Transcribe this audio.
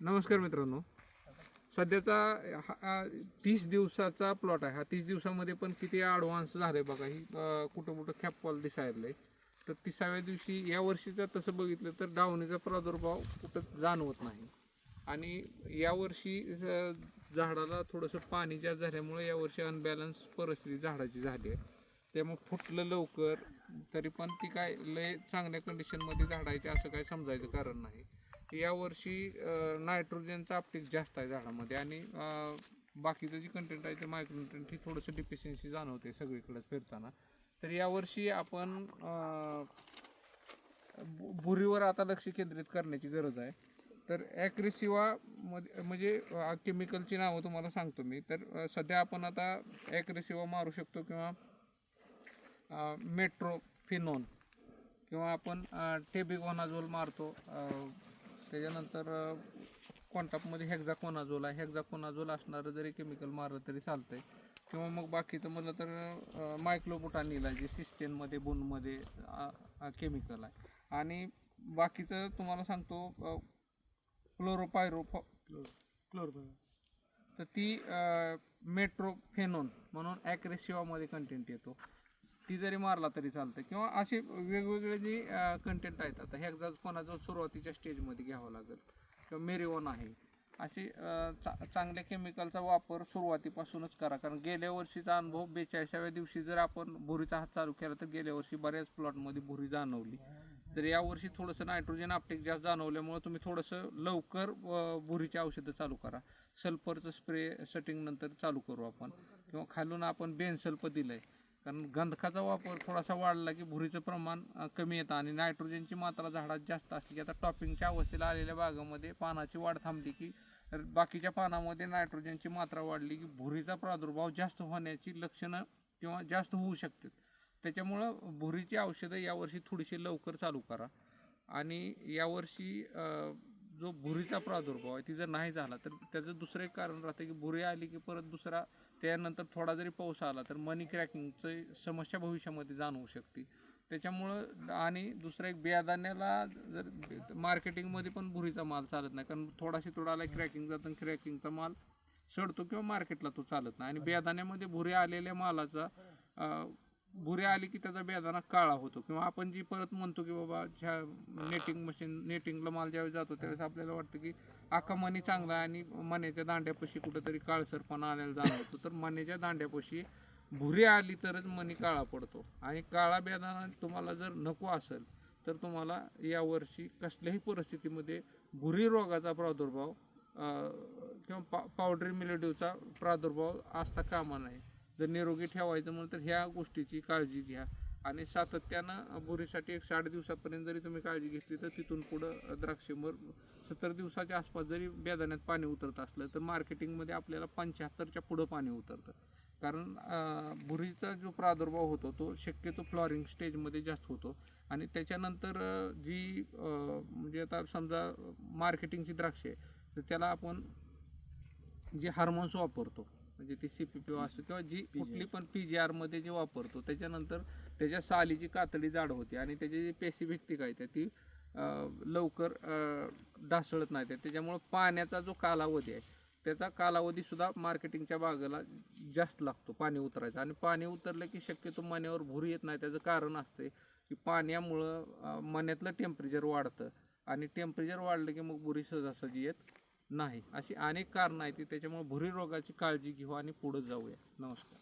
नमस्कार मित्रांनो. सध्याचा हा तीस दिवसाचा प्लॉट आहे. हा तीस दिवसामध्ये पण किती ॲडव्हान्स झाले बघा. ही कुठं कुठं खॅपकॉल दिसायला तर तिसाव्या दिवशी या वर्षीचा तसं बघितलं तर डावणीचा प्रादुर्भाव कुठं जाणवत नाही. आणि यावर्षी झाडाला थोडंसं पाणी जास्त झाल्यामुळे यावर्षी अनबॅलन्स परिस्थिती झाडाची झाली आहे. त्यामुळे फुटलं लवकर तरी पण ती काय लय चांगल्या कंडिशनमध्ये झाडायची असं काय समजायचं कारण नाही. यावर्षी नायट्रोजनचा अपटेक जास्त आहे झाडामध्ये आणि बाकीचं जे कंटेंट आहे ते मायक्रोन्युट्रेंट ही थोडंसं डिफिशियन्सी जाणवते सगळीकडंच फिरताना. तर यावर्षी आपण भुरीवर आता लक्ष केंद्रित करण्याची गरज आहे. तर ॲक्रेसिवा मध्ये म्हणजे केमिकलची नावं तुम्हाला सांगतो मी. तर सध्या आपण आता ॲक्रेसिवा मारू शकतो किंवा मेट्रोफिनॉन किंवा आपण टेबिगोनाझोल मारतो त्याच्यानंतर कॉन्टापमध्ये हेक्झाकोनाझोल आहे. हेक्झाकोनाझोल असणारं जरी केमिकल मारलं तरी चालतं आहे किंवा मग बाकीचं म्हटलं तर मायक्लोबुटानिल आहे जे सिस्टेनमध्ये बोनमध्ये केमिकल आहे. आणि बाकीचं तुम्हाला सांगतो क्लोरोपायरो क्लोरो तर ती मेट्रोफेनॉन म्हणून ॲक्रेसिवामध्ये कंटेंट येतो. ती जरी मारला तरी चालतं किंवा असे वेगवेगळे जे कंटेंट आहेत आता ह्याचा कोणाचा सुरुवातीच्या स्टेजमध्ये घ्यावं लागेल. किंवा मेरिओन आहे. असे चा चांगल्या केमिकलचा वापर सुरुवातीपासूनच करा. कारण गेल्या वर्षीचा अनुभव बेचाळीसाव्या दिवशी जर आपण भुरीचा हात चालू केला तर गेल्या वर्षी बऱ्याच प्लॉटमध्ये भुरी जाणवली. तर यावर्षी थोडंसं नायट्रोजन आपटेक जास्त जाणवल्यामुळे तुम्ही थोडंसं लवकर अं, भुरीची औषधं चालू करा. सल्फरचं स्प्रे सेटिंगनंतर चालू करू आपण. किंवा खालून आपण बेनसल्फ आहे कारण गंधकाचा वापर थोडासा वाढला की भुरीचं प्रमाण कमी येतं आणि नायट्रोजनची मात्रा झाडात जास्त असते. की आता टॉपिंगच्या अवस्थेला आलेल्या भागामध्ये पानाची वाढ थांबली की बाकीच्या पानामध्ये नायट्रोजनची मात्रा वाढली की भुरीचा प्रादुर्भाव जास्त होण्याची लक्षणं किंवा जास्त होऊ शकतात. त्याच्यामुळं भुरीची औषधं यावर्षी थोडीशी लवकर चालू करा. आणि यावर्षी जो भुरीचा प्रादुर्भाव आहे ती जर नाही झाला तर त्याचं दुसरं एक कारण राहतं की भुरी आली की परत दुसरा त्यानंतर थोडा जरी पाऊस आला तर मनी क्रॅकिंगची समस्या भविष्यामध्ये जाणवू शकते. त्याच्यामुळं आणि दुसरं एक बियादाण्याला जर मार्केटिंगमध्ये पण भुरीचा माल चालत नाही कारण थोडाशी थोडा आला क्रॅकिंग जातं क्रॅकिंगचा माल सडतो किंवा मार्केटला तो चालत नाही. आणि बेदाण्यामध्ये भुरी आलेल्या मालाचा अं, आली की त्याचा बेदाना काळा होतो. किंवा आपण जी परत म्हणतो की बाबा ह्या नेटिंग मशीन नेटिंगला माल ज्यावेळेस जातो त्यावेळेस आपल्याला वाटतं की अख्खा मणी चांगला आहे आणि मण्याच्या दांड्यापाशी कुठंतरी काळसरपणा आलेला जाणवतो. तर मण्याच्या दांड्यापाशी भुरी आली तरच मणी काळा पडतो. आणि काळा बेदाना तुम्हाला जर नको असेल तर तुम्हाला यावर्षी कसल्याही परिस्थितीमध्ये भुरी रोगाचा प्रादुर्भाव किंवा पा पावडरी मिलेड्यूचा प्रादुर्भाव असता कामा नये जर निरोगी ठेवायचं म्हणून तर ह्या गोष्टीची काळजी घ्या. आणि सातत्यानं बुरीसाठी एक साठ दिवसापर्यंत जरी तुम्ही काळजी घेतली तर तिथून पुढं द्राक्षेवर सत्तर दिवसाच्या आसपास जरी बेदाण्यात पाणी उतरत असलं तर मार्केटिंगमध्ये आपल्याला पंच्याहत्तरच्या पुढं पाणी उतरतं. कारण भुरीचा बुरीचा जो प्रादुर्भाव होतो तो शक्यतो फ्लॉरिंग स्टेजमध्ये जास्त होतो. आणि त्याच्यानंतर जी म्हणजे आता समजा मार्केटिंगची द्राक्षे तर त्याला आपण जे हार्मोन्स वापरतो म्हणजे ती सी पी पी असो किंवा जी कुठली पण पी जी आरमध्ये जे वापरतो त्याच्यानंतर त्याच्या सालीची कातडी जाड होते आणि त्याची जी पेसिफिकटिक आहे ती अं, लवकर ढासळत नाही त्याच्यामुळं पाण्याचा जो कालावधी आहे त्याचा कालावधीसुद्धा मार्केटिंगच्या बागेला जास्त लागतो पाणी उतरायचं. आणि पाणी उतरलं की शक्यतो मण्यावर भुरी येत नाही. त्याचं कारण असते की पाण्यामुळं मण्यातलं टेम्परेचर वाढतं. आणि टेम्परेचर वाढलं की मग बुरी सहजासहजी येत नाही. अशी अनेक कारणं आहेत ती त्याच्यामुळे भुरी रोगाची काळजी घेऊ आणि पुढे जाऊया. नमस्कार.